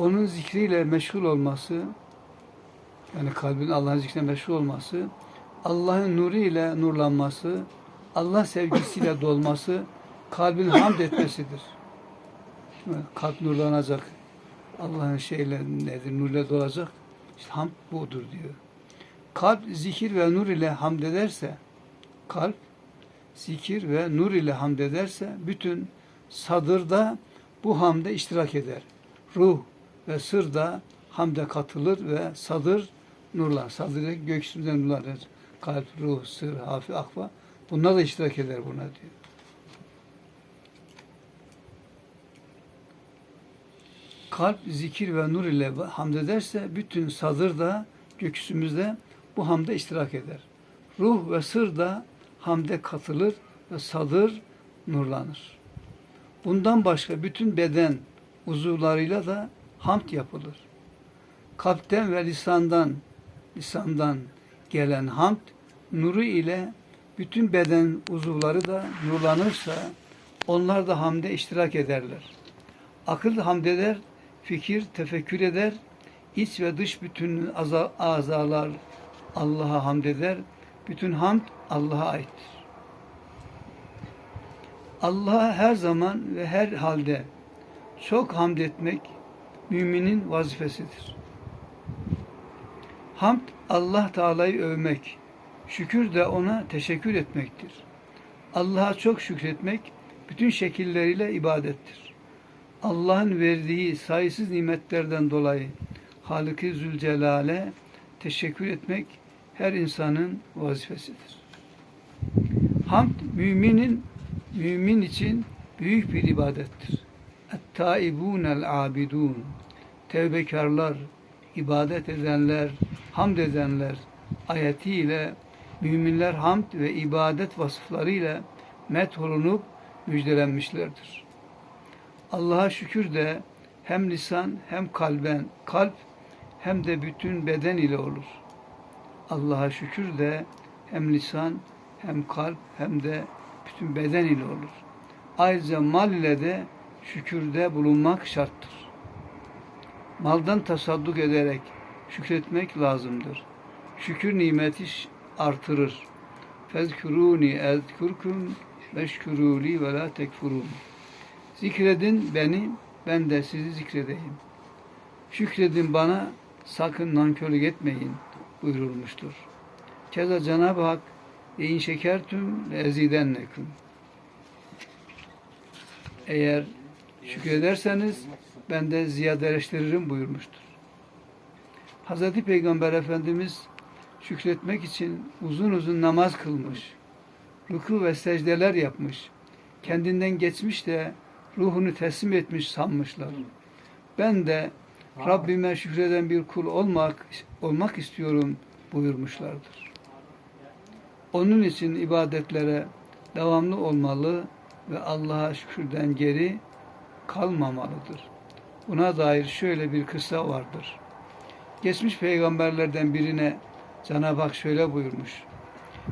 onun zikriyle meşgul olması, yani kalbin Allah'ın zikrine meşgul olması, Allah'ın nuru ile nurlanması, Allah sevgisiyle dolması, kalbin hamd etmesidir. Kalp nurlanacak. Allah'ın şeyle nedir? Nurla dolacak. İşte hamd budur diyor. Kalp zikir ve nur ile hamd ederse, kalp zikir ve nur ile hamd ederse, bütün sadırda bu hamde iştirak eder. Ruh ve sır da hamde katılır ve sadır nurlar. Sadır gökyüzünden nurlanır. Kalp, ruh, sır, hafi, akva bunlar da iştirak eder buna diyor. Kalp zikir ve nur ile hamd ederse bütün sadır da gökyüzümüzde bu hamde iştirak eder. Ruh ve sır da hamde katılır ve sadır nurlanır. Bundan başka bütün beden uzuvlarıyla da hamd yapılır. Kalpten ve lisandan lisandan gelen hamd nuru ile bütün beden uzuvları da nurlanırsa onlar da hamde iştirak ederler. Akıl hamd eder, fikir tefekkür eder, iç ve dış bütün aza- azalar Allah'a hamd eder. Bütün hamd Allah'a aittir. Allah'a her zaman ve her halde çok hamd etmek müminin vazifesidir. Hamd Allah Teala'yı övmek, şükür de ona teşekkür etmektir. Allah'a çok şükretmek bütün şekilleriyle ibadettir. Allah'ın verdiği sayısız nimetlerden dolayı Halık-ı Zülcelal'e teşekkür etmek her insanın vazifesidir. Hamd müminin mümin için büyük bir ibadettir. Et-taibûnel abidun tevbekarlar, ibadet edenler, hamd edenler ayetiyle müminler hamd ve ibadet vasıflarıyla metholunup müjdelenmişlerdir. Allah'a şükür de hem lisan hem kalben, kalp hem de bütün beden ile olur. Allah'a şükür de hem lisan hem kalp hem de bütün beden ile olur. Ayrıca mal ile de şükürde bulunmak şarttır. Maldan tasadduk ederek şükretmek lazımdır. Şükür nimeti artırır. Fezkuruni ezkurkum veşkuruli ve la tekfurun. Zikredin beni, ben de sizi zikredeyim. Şükredin bana, sakın nankörlük etmeyin buyurulmuştur. Keza Cenab-ı Hak in şekertüm ve ezidennekum. Eğer şükrederseniz ben de ziyadeleştiririm buyurmuştur. Hz. Peygamber Efendimiz şükretmek için uzun uzun namaz kılmış. Ruku ve secdeler yapmış. Kendinden geçmiş de ruhunu teslim etmiş sanmışlar. Ben de Rabbime şükreden bir kul olmak olmak istiyorum buyurmuşlardır. Onun için ibadetlere devamlı olmalı ve Allah'a şükürden geri kalmamalıdır. Buna dair şöyle bir kıssa vardır. Geçmiş peygamberlerden birine Cenab-ı Hak şöyle buyurmuş.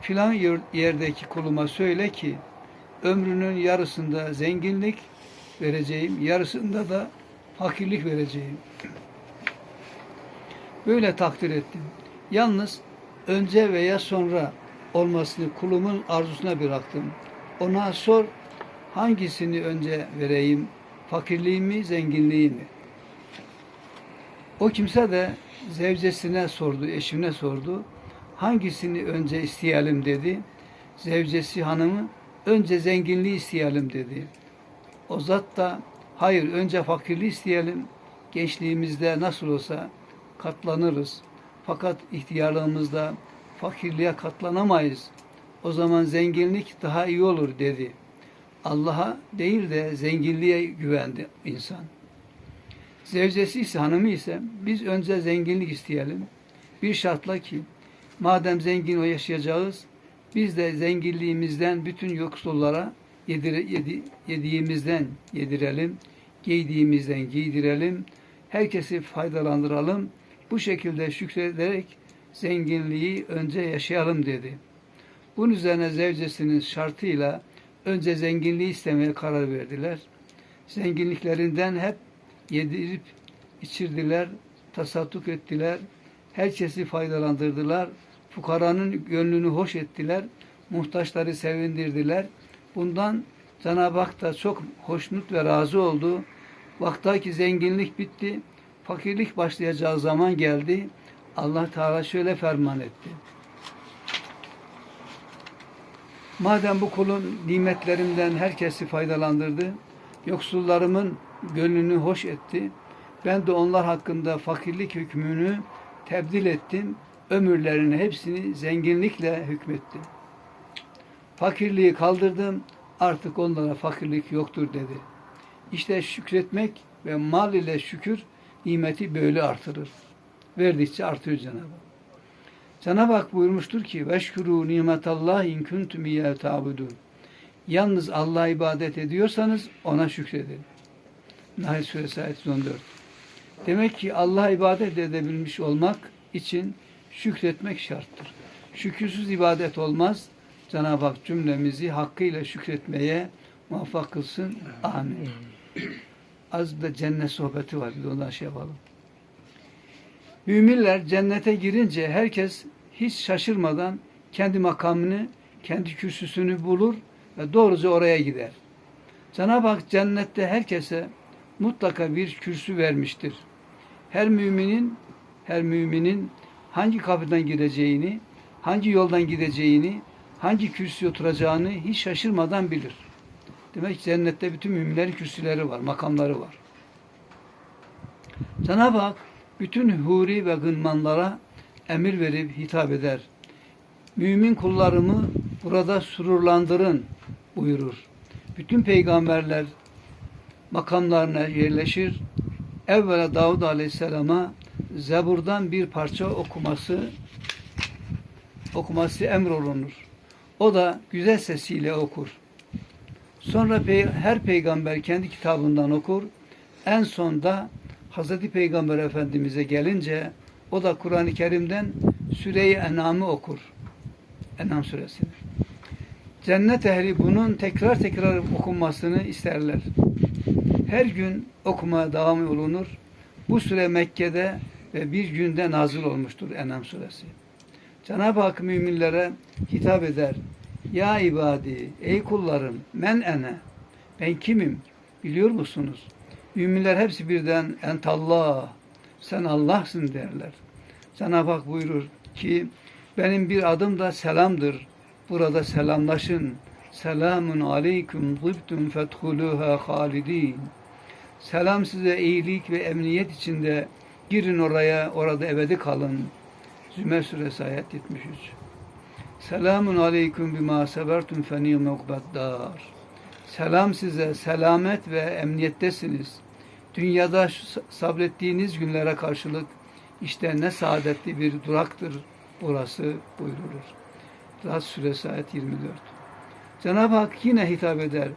Filan yer- yerdeki kuluma söyle ki ömrünün yarısında zenginlik vereceğim, yarısında da fakirlik vereceğim. Böyle takdir ettim. Yalnız önce veya sonra olmasını kulumun arzusuna bıraktım. Ona sor hangisini önce vereyim, fakirliği mi, zenginliği mi? O kimse de zevcesine sordu, eşine sordu. Hangisini önce isteyelim dedi. Zevcesi hanımı önce zenginliği isteyelim dedi. O zat da hayır önce fakirliği isteyelim. Gençliğimizde nasıl olsa katlanırız. Fakat ihtiyarlığımızda fakirliğe katlanamayız. O zaman zenginlik daha iyi olur dedi. Allah'a değil de zenginliğe güvendi insan. Zevcesi ise hanımı ise biz önce zenginlik isteyelim. Bir şartla ki madem zengin o yaşayacağız biz de zenginliğimizden bütün yoksullara yedire, yedi, yediğimizden yedirelim, giydiğimizden giydirelim, herkesi faydalandıralım. Bu şekilde şükrederek zenginliği önce yaşayalım dedi. Bunun üzerine zevcesinin şartıyla önce zenginliği istemeye karar verdiler. Zenginliklerinden hep yedirip içirdiler, tasadduk ettiler, herkesi faydalandırdılar, fukaranın gönlünü hoş ettiler, muhtaçları sevindirdiler. Bundan Cenab-ı Hak da çok hoşnut ve razı oldu. Vaktaki zenginlik bitti, fakirlik başlayacağı zaman geldi. Allah Teala şöyle ferman etti. Madem bu kulun nimetlerimden herkesi faydalandırdı, yoksullarımın gönlünü hoş etti, ben de onlar hakkında fakirlik hükmünü tebdil ettim, ömürlerini hepsini zenginlikle hükmettim. Fakirliği kaldırdım, artık onlara fakirlik yoktur dedi. İşte şükretmek ve mal ile şükür nimeti böyle artırır. Verdikçe artıyor Cenab-ı Hak. Cenab-ı Hak buyurmuştur ki veşkuru nimetallah in kuntum ta'budun. Yalnız Allah'a ibadet ediyorsanız ona şükredin. Nahl Suresi ayet 114. Demek ki Allah'a ibadet edebilmiş olmak için şükretmek şarttır. Şükürsüz ibadet olmaz. Cenab-ı Hak cümlemizi hakkıyla şükretmeye muvaffak kılsın. Amin. Az da cennet sohbeti var. Bir de ondan şey yapalım. Müminler cennete girince herkes hiç şaşırmadan kendi makamını, kendi kürsüsünü bulur ve doğruca oraya gider. Cenab-ı Hak cennette herkese mutlaka bir kürsü vermiştir. Her müminin, her müminin hangi kapıdan gireceğini, hangi yoldan gideceğini, hangi kürsüye oturacağını hiç şaşırmadan bilir. Demek ki cennette bütün müminlerin kürsüleri var, makamları var. Cenab-ı Hak bütün huri ve gınmanlara emir verip hitap eder. Mümin kullarımı burada sururlandırın buyurur. Bütün peygamberler makamlarına yerleşir. Evvela Davud Aleyhisselam'a Zebur'dan bir parça okuması okuması emrolunur. O da güzel sesiyle okur. Sonra her peygamber kendi kitabından okur. En sonda Hazreti Peygamber Efendimiz'e gelince o da Kur'an-ı Kerim'den Süre-i Enam'ı okur. Enam suresini. Cennet ehli bunun tekrar tekrar okunmasını isterler. Her gün okumaya devam olunur. Bu süre Mekke'de ve bir günde nazil olmuştur Enam suresi. Cenab-ı Hak müminlere hitap eder. Ya ibadi, ey kullarım, men ene. Ben kimim? Biliyor musunuz? Müminler hepsi birden entallah, sen Allah'sın derler. Cenab-ı Hak buyurur ki benim bir adım da selamdır. Burada selamlaşın. Selamun aleyküm zibtum fethuluha halidin. Selam size iyilik ve emniyet içinde girin oraya, orada ebedi kalın. Zümer suresi ayet 73. Selamun aleyküm bima sebertum fe ni'me. Selam size, selamet ve emniyettesiniz. Dünyada sabrettiğiniz günlere karşılık işte ne saadetli bir duraktır burası buyrulur. Rahat suresi ayet 24. Cenab-ı Hak yine hitap eder.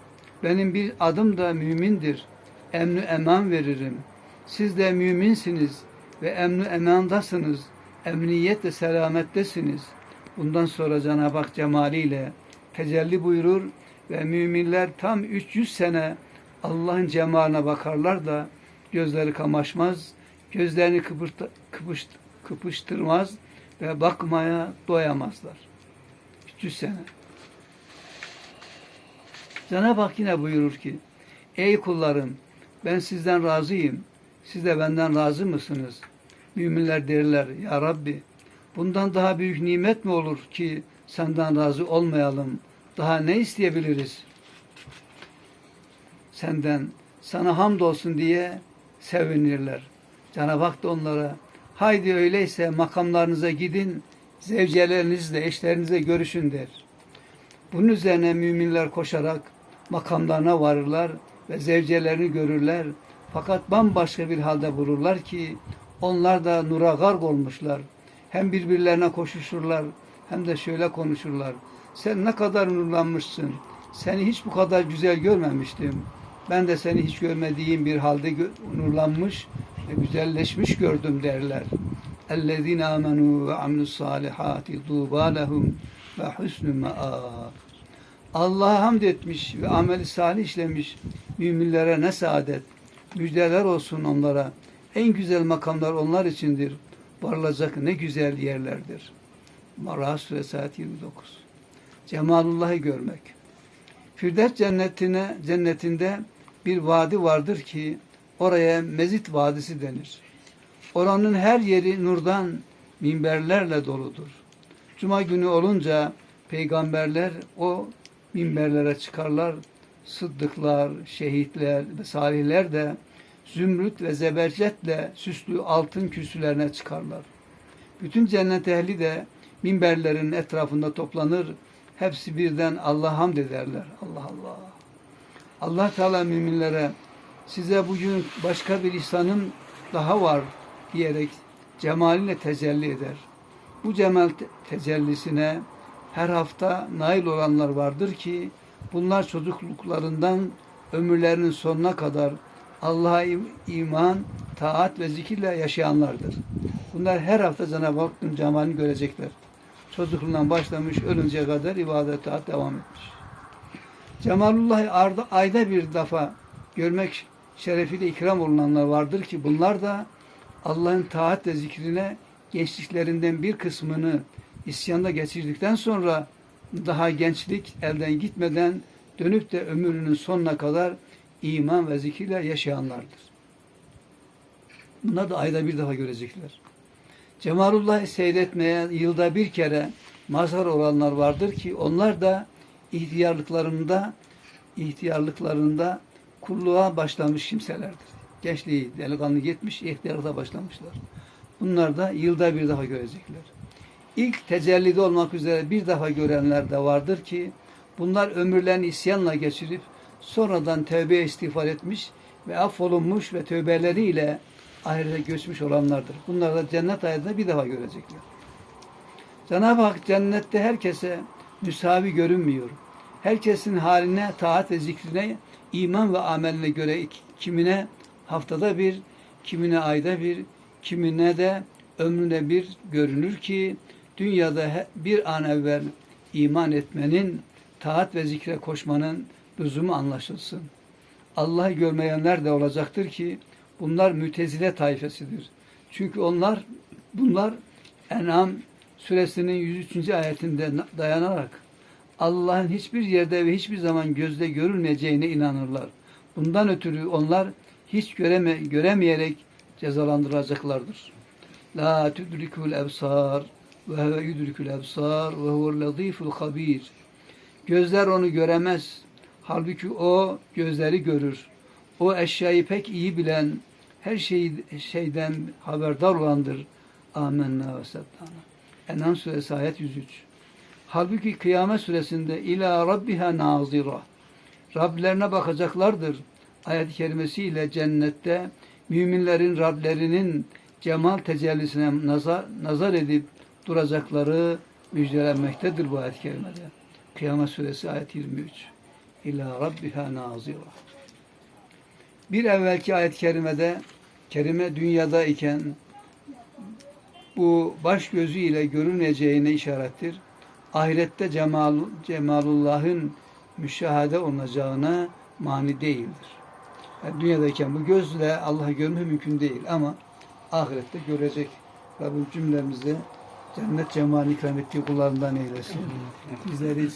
Benim bir adım da mümindir. Emni eman veririm. Siz de müminsiniz ve emni emandasınız. Emniyet ve selamettesiniz. Bundan sonra Cenab-ı Hak cemaliyle tecelli buyurur ve müminler tam 300 sene Allah'ın cemaline bakarlar da gözleri kamaşmaz, gözlerini kıpırt, kıpışt, kıpıştırmaz ve bakmaya doyamazlar. 300 sene. Cenab-ı Hak yine buyurur ki, Ey kullarım, ben sizden razıyım. Siz de benden razı mısınız? Müminler derler, Ya Rabbi, bundan daha büyük nimet mi olur ki senden razı olmayalım? Daha ne isteyebiliriz? Senden, sana hamdolsun diye sevinirler. Cenab-ı Hak da onlara, haydi öyleyse makamlarınıza gidin, zevcelerinizle, eşlerinizle görüşün der. Bunun üzerine müminler koşarak makamlarına varırlar ve zevcelerini görürler. Fakat bambaşka bir halde bulurlar ki onlar da nura garg olmuşlar. Hem birbirlerine koşuşurlar hem de şöyle konuşurlar. Sen ne kadar nurlanmışsın. Seni hiç bu kadar güzel görmemiştim. Ben de seni hiç görmediğim bir halde nurlanmış ve güzelleşmiş gördüm derler. اَلَّذ۪ينَ آمَنُوا وَعَمْلُوا الصَّالِحَاتِ طُوبَى لَهُمْ وَحُسْنُ مَآبٍ Allah'a hamd etmiş ve ameli salih işlemiş müminlere ne saadet. Müjdeler olsun onlara. En güzel makamlar onlar içindir. Varılacak ne güzel yerlerdir. Mara Suresi ayet 29. Cemalullah'ı görmek. Firdevs cennetine cennetinde bir vadi vardır ki oraya Mezit Vadisi denir. Oranın her yeri nurdan minberlerle doludur. Cuma günü olunca peygamberler o minberlere çıkarlar. Sıddıklar, şehitler ve salihler de zümrüt ve zebercetle süslü altın kürsülerine çıkarlar. Bütün cennet ehli de minberlerin etrafında toplanır. Hepsi birden Allah'a hamd ederler. Allah Allah. Allah Teala müminlere size bugün başka bir ihsanım daha var diyerek cemaliyle tecelli eder. Bu cemal te- tecellisine her hafta nail olanlar vardır ki bunlar çocukluklarından ömürlerinin sonuna kadar Allah'a im- iman, taat ve zikirle yaşayanlardır. Bunlar her hafta Cenab-ı Hakk'ın cemalini görecekler. Çocukluğundan başlamış, ölünceye kadar ibadet, taat devam etmiş. Cemalullah'ı arda, ayda bir defa görmek şerefiyle ikram olunanlar vardır ki bunlar da Allah'ın taat ve zikrine gençliklerinden bir kısmını isyanda geçirdikten sonra daha gençlik elden gitmeden dönüp de ömrünün sonuna kadar iman ve zikirle yaşayanlardır. Bunlar da ayda bir defa görecekler. Cemalullah'ı seyretmeye yılda bir kere mazhar olanlar vardır ki onlar da ihtiyarlıklarında ihtiyarlıklarında kulluğa başlamış kimselerdir. Gençliği, delikanlı yetmiş, ihtiyarlığa başlamışlar. Bunlar da yılda bir defa görecekler. İlk tecellide olmak üzere bir defa görenler de vardır ki bunlar ömürlerini isyanla geçirip sonradan tövbe istiğfar etmiş ve affolunmuş ve tövbeleriyle ahirete göçmüş olanlardır. Bunlar da cennet hayatında bir defa görecekler. Cenab-ı Hak cennette herkese müsavi görünmüyor. Herkesin haline, taat ve zikrine, iman ve ameline göre kimine haftada bir, kimine ayda bir, kimine de ömrüne bir görünür ki dünyada bir an evvel iman etmenin, taat ve zikre koşmanın lüzumu anlaşılsın. Allah'ı görmeyenler de olacaktır ki bunlar mütezile tayfesidir. Çünkü onlar bunlar En'am suresinin 103. ayetinde dayanarak Allah'ın hiçbir yerde ve hiçbir zaman gözde görülmeyeceğine inanırlar. Bundan ötürü onlar hiç göreme, göremeyerek cezalandırılacaklardır. La tudrikul ebsar ve huve yudrikul ebsar ve huvel latiful habir. Gözler onu göremez. Halbuki o gözleri görür. O eşyayı pek iyi bilen, her şey, şeyden haberdar olandır. Amenna ve seddana. En'am suresi ayet 103. Halbuki kıyamet suresinde ila rabbiha nazira. Rablerine bakacaklardır. Ayet-i kerimesiyle cennette müminlerin Rablerinin cemal tecellisine nazar, nazar edip duracakları müjdelenmektedir bu ayet-i kerimede. Kıyamet suresi ayet 23. İlâ rabbiha nazira. Bir evvelki ayet-i kerimede kerime dünyada iken bu baş gözüyle görülmeyeceğine işarettir. Ahirette cemal, cemalullah'ın müşahede olunacağına mani değildir. Yani dünyadayken bu gözle Allah'ı görme mümkün değil ama ahirette görecek. Rabbim cümlemizi cennet cemalini ikram ettiği kullarından eylesin. Bizleri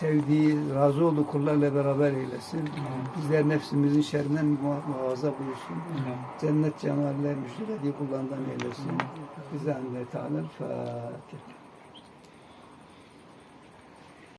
sevdiği, razı olduğu kullarla beraber eylesin. Bizler nefsimizin şerrinden muha- muhafaza buyursun. Cennet cemalle müjdelediği kullarından eylesin. Bize anne Teala Fatiha.